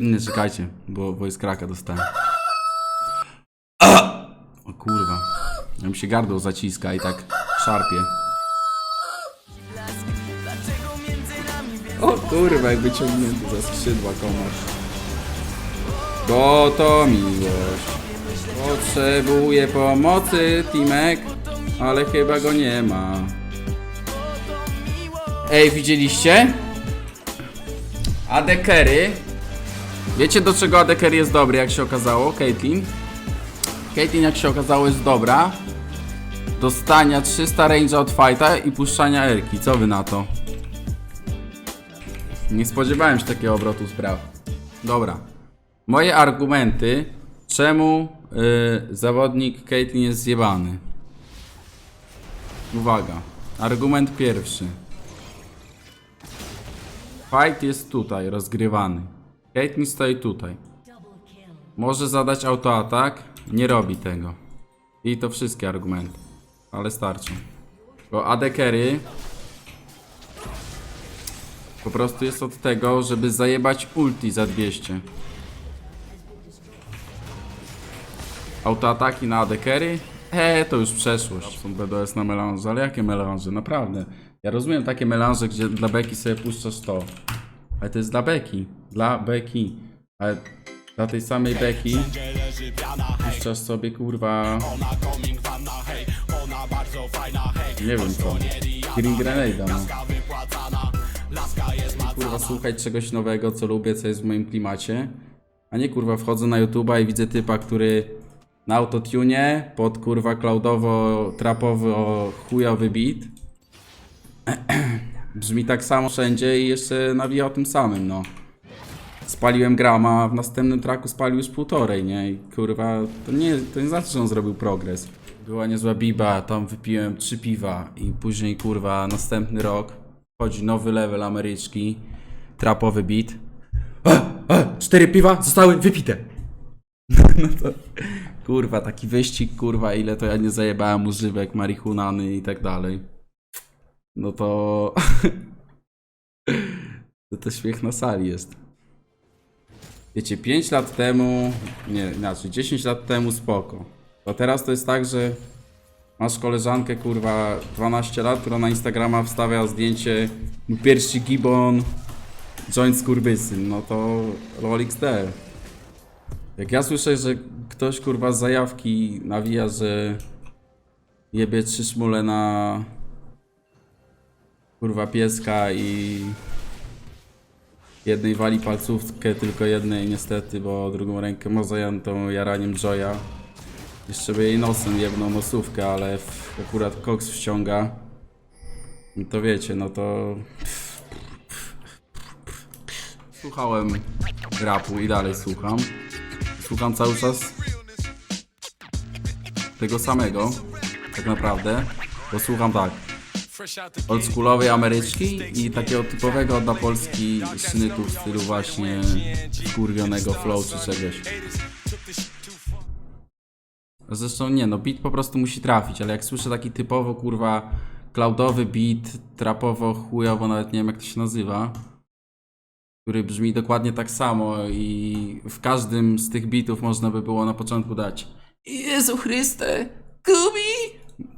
Nie, czekajcie, bo voice cracka dostałem. A! O kurwa. Ja mi się gardło zaciska i tak szarpie. O kurwa, jakby ciągnięty za skrzydła komasz. Bo to miłość. Potrzebuję pomocy, Timek, ale chyba go nie ma. Ej, widzieliście? Adekery. Wiecie do czego Adeker jest dobry, jak się okazało, Caitlyn? Caitlyn, jak się okazało, jest dobra. Do stania 300 range'a od fighta i puszczania erki. Co wy na to? Nie spodziewałem się takiego obrotu spraw. Dobra. Moje argumenty, czemu y, zawodnik Caitlyn jest zjebany. Uwaga. Argument pierwszy. Fight jest tutaj, rozgrywany. Caitlyn stoi tutaj. Może zadać autoatak, nie robi tego. I to wszystkie argumenty. Ale starczy. Bo AD Carry po prostu jest od tego, żeby zajebać ulti za 200. Autoataki na AD Carry? Eee, to już przeszłość. Są BDS na melanże, ale jakie melanże? Naprawdę. Ja rozumiem takie melanże, gdzie dla beki sobie puszczasz to. Ale to jest dla beki. Dla beki. Ale dla tej samej beki puszczasz sobie kurwa... Nie wiem co. Green Grenade'a no. Kurwa słuchać czegoś nowego, co lubię, co jest w moim klimacie. A nie kurwa wchodzę na YouTube'a i widzę typa, który na autotune pod kurwa cloudowo, trapowo, chujowy beat. Brzmi tak samo wszędzie i jeszcze nawija o tym samym, no. Spaliłem grama, w następnym traku spalił już półtorej, nie? I kurwa, to nie, to nie znaczy, że on zrobił progres. Była niezła biba, tam wypiłem trzy piwa i później kurwa następny rok wchodzi nowy level Ameryczki, trapowy beat. A, a, cztery piwa zostały wypite. No to, kurwa, taki wyścig, kurwa, ile to ja nie zajebałem używek, marihuany i tak dalej. No to... to to śmiech na sali jest. Wiecie, 5 lat temu, nie, inaczej, 10 lat temu spoko. To teraz to jest tak, że masz koleżankę, kurwa, 12 lat, która na Instagrama wstawia zdjęcie pierwszy gibon, joint skurwysyn, no to LOLXD. Jak ja słyszę, że ktoś, kurwa, z zajawki nawija, że jebie trzy szmule na kurwa pieska i jednej wali palcówkę, tylko jednej niestety, bo drugą rękę ma zajętą jaraniem Joya. Jeszcze by jej nosem jebną nosówkę, ale w, akurat Cox wściąga. I to wiecie, no to... Słuchałem rapu i dalej słucham. Słucham cały czas tego samego, tak naprawdę. Bo słucham tak, oldschoolowej Ameryczki i takiego typowego dla Polski sznytu w stylu właśnie skurwionego flow czy czegoś. Zresztą nie, no beat po prostu musi trafić, ale jak słyszę taki typowo kurwa cloudowy beat, trapowo chujowo, nawet nie wiem jak to się nazywa, który brzmi dokładnie tak samo i w każdym z tych bitów można by było na początku dać Jezu Chryste, Kubi!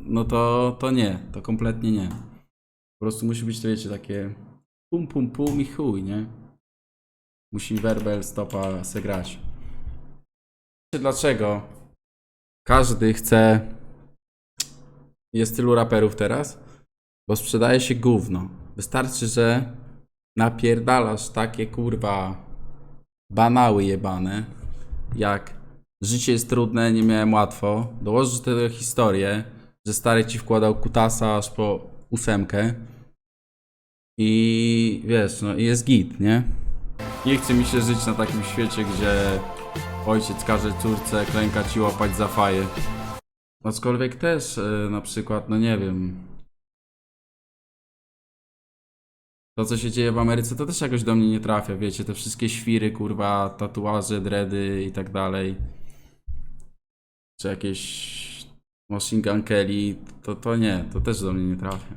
No to, to nie, to kompletnie nie. Po prostu musi być to, wiecie, takie pum pum pum i chuj, nie? Musi werbel stopa se grać. Dlaczego każdy chce... Jest tylu raperów teraz? Bo sprzedaje się gówno. Wystarczy, że napierdalasz takie kurwa banały jebane, jak życie jest trudne, nie miałem łatwo, dołożysz do tego historię, że stary ci wkładał kutasa aż po ósemkę i wiesz, no i jest git, nie? Nie chce mi się żyć na takim świecie, gdzie ojciec każe córce klękać i łapać za faję. Aczkolwiek też e, na przykład, no nie wiem, To, co się dzieje w Ameryce, to też jakoś do mnie nie trafia, wiecie, te wszystkie świry, kurwa, tatuaże, dredy i tak dalej. Czy jakieś Machine Gun Kelly, to, to nie, to też do mnie nie trafia.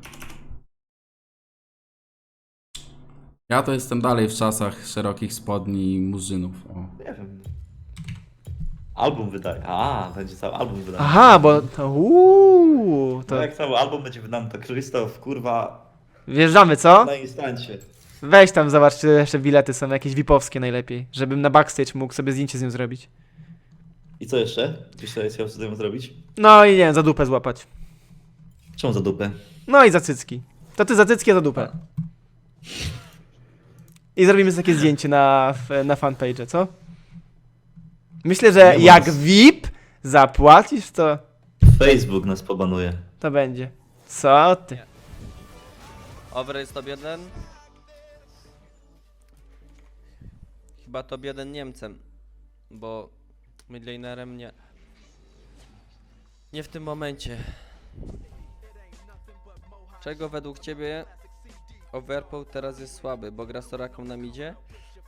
Ja to jestem dalej w czasach szerokich spodni i murzynów. O. Nie wiem. Album wydaje. A, będzie cały album wydany. Aha, bo to uuu, To to jak cały album będzie wydany, to Krzysztof, kurwa, wjeżdżamy, co? na instancie. Weź tam zobacz, czy jeszcze bilety są jakieś vipowskie najlepiej, żebym na backstage mógł sobie zdjęcie z nią zrobić. I co jeszcze? Gdzieś sobie chciał z tym zrobić? No i nie wiem, za dupę złapać. Czemu za dupę? No i za cycki. To ty za cycki, a za dupę. I zrobimy sobie takie zdjęcie na, na fanpage, co? Myślę, że Nie jak VIP zapłacisz, to Facebook nas pobanuje. to będzie. Co ty? Over jest top 1. Chyba top 1 Niemcem, bo midlanerem nie. Nie w tym momencie. Czego według ciebie Overpool teraz jest słaby, bo gra z Toraką na midzie?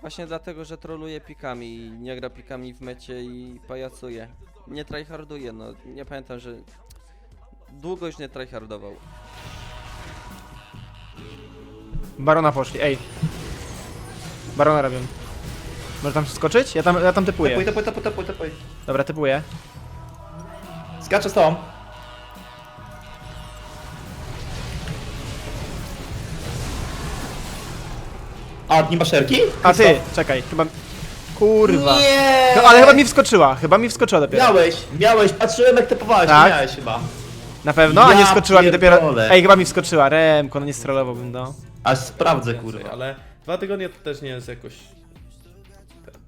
Właśnie dlatego, że troluje pikami i nie gra pikami w mecie i pajacuje. Nie tryharduje, no nie pamiętam, że długo już nie tryhardował. Barona poszli, ej. Barona robią. Może tam skoczyć? Ja tam, ja tam typuję. Tepuj, tepuj, tepuj, tepuj, tepuj. Dobra, typuję. Skaczę z tobą. A, nie masz erki? A ty, czekaj, chyba... Kurwa. Nie! No, ale chyba mi wskoczyła, chyba mi wskoczyła dopiero. Miałeś, miałeś, patrzyłem jak typowałeś, Tak? tak? miałeś chyba. Na pewno? A nie Ja wskoczyła mi dopiero... pierdolę. Ej, chyba mi wskoczyła, Remko, no nie strolowałbym, no. Aż sprawdzę, kurwa. Ale dwa tygodnie to też nie jest jakoś.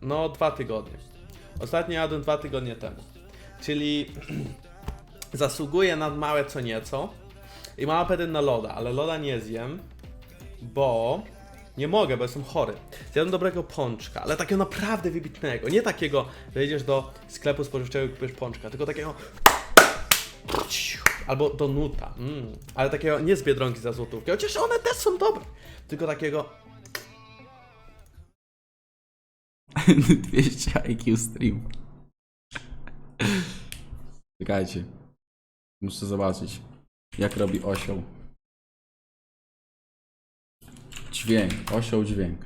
No, dwa tygodnie. Ostatnio jadłem dwa tygodnie temu. Czyli zasługuję na małe co nieco. I mam apetyt na loda, ale loda nie zjem, bo nie mogę, bo jestem chory. Zjadłem dobrego pączka, ale takiego naprawdę wybitnego. Nie takiego, wejdziesz do sklepu spożywczego i kupisz pączka, tylko takiego albo do nuta, mm. ale takiego nie z Biedronki za złotówkę, chociaż one też są dobre, tylko takiego 200 IQ stream. Czekajcie. Muszę zobaczyć, jak robi osioł. Dźwięk, osioł dźwięk.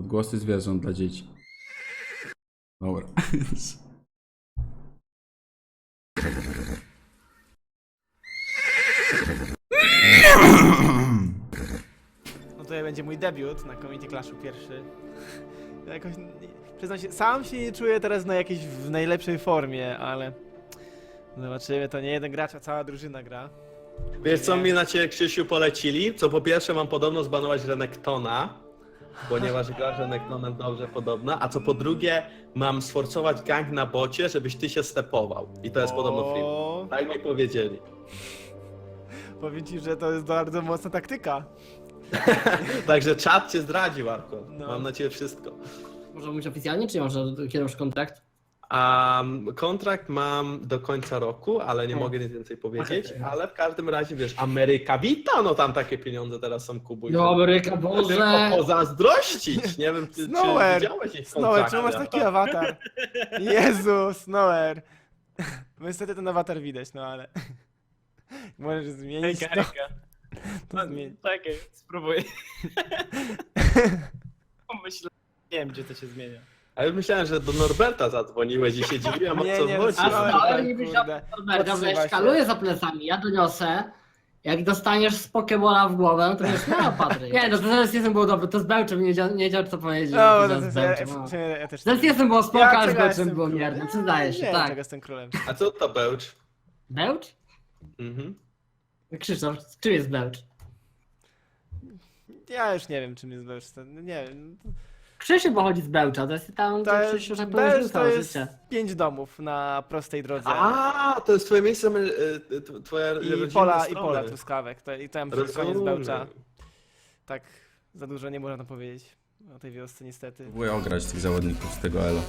Odgłosy zwierząt dla dzieci. Dobra. No to będzie mój debiut na Community Clashu pierwszy. Ja Jakoś, przyznam się, sam się nie czuję teraz na jakiejś w najlepszej formie, ale zobaczymy, to nie jeden gracz, a cała drużyna gra. Wiesz co mi na ciebie Krzysiu polecili? Co po pierwsze mam podobno zbanować Renektona, ponieważ gra Renektonem dobrze podobna, a co po drugie mam sforcować gang na bocie, żebyś ty się stepował. I to jest podobno. O, Tak mi powiedzieli. Powiem ci, że to jest bardzo mocna taktyka. Także czat cię zdradził, Arko. No. Mam na ciebie wszystko. Może mówić oficjalnie, czy masz kontrakt? A kontrakt mam do końca roku, ale nie mogę nic więcej powiedzieć. Okej. Ale w każdym razie wiesz, Ameryka wita, no tam takie pieniądze teraz są kubuj. No Ameryka, Tylko Boże! pozazdrościć. Nie wiem, czy, Snower! czy widziałeś ich Snower, kontrakty. czemu masz taki awatar? Jezu, Snower. No niestety ten awatar widać, no ale... Możesz zmienić to, to zmień. Czekaj, spróbuję. Myślę, nie wiem gdzie to się zmienia. A ja myślałem, że do Norberta zadzwoniłeś i się dziwiłem, o Nie, co nie, chodzi. A Snower, Snower tak, niby kurde, Norberta, podsuwa wiesz, się. szkaluje za plecami, ja doniosę. Jak dostaniesz z Pokebola w głowę, to wiesz, no Patryk. Nie, no to zaraz jestem było dobre, to z Bełczem nie wiedział, nie wiedział co powiedzieć. No, to to, ja, Bełczem, no. ja, ja też... Zaraz jestem było spoko, ale z czego Bełczem jestem było królem? mierny, przyznaję się, Nie, tak. czego jestem królem. A co to Bełcz? Bełcz? Mhm. Krzysztof, czym jest Bełcz? Ja już nie wiem, czym jest no Nie wiem. Krzysiu pochodzi z Bełcza, to jest tam, To jest, Krzysiu, że powiedział to jest życie. pięć domów na prostej drodze. A, to jest twoje miejsce, e, twoja I pola, i strona. pola truskawek. To, I tam pod koniec. Bełcza. Tak, za dużo nie można powiedzieć o tej wiosce niestety. Próbuję ograć tych zawodników z tego elo.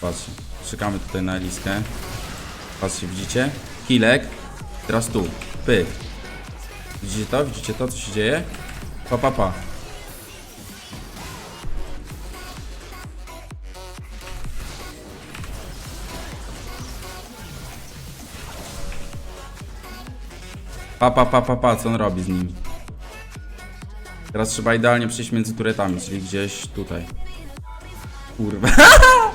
Patrzcie, czekamy tutaj na Eliskę. Patrzcie, widzicie? Hilek. Teraz tu. Pyk. Widzicie to? Widzicie to, co się dzieje? Pa, pa, pa. Pa, pa, pa, pa, pa, co on robi z nimi? Teraz trzeba idealnie przejść między turetami, czyli gdzieś tutaj. Kurwa.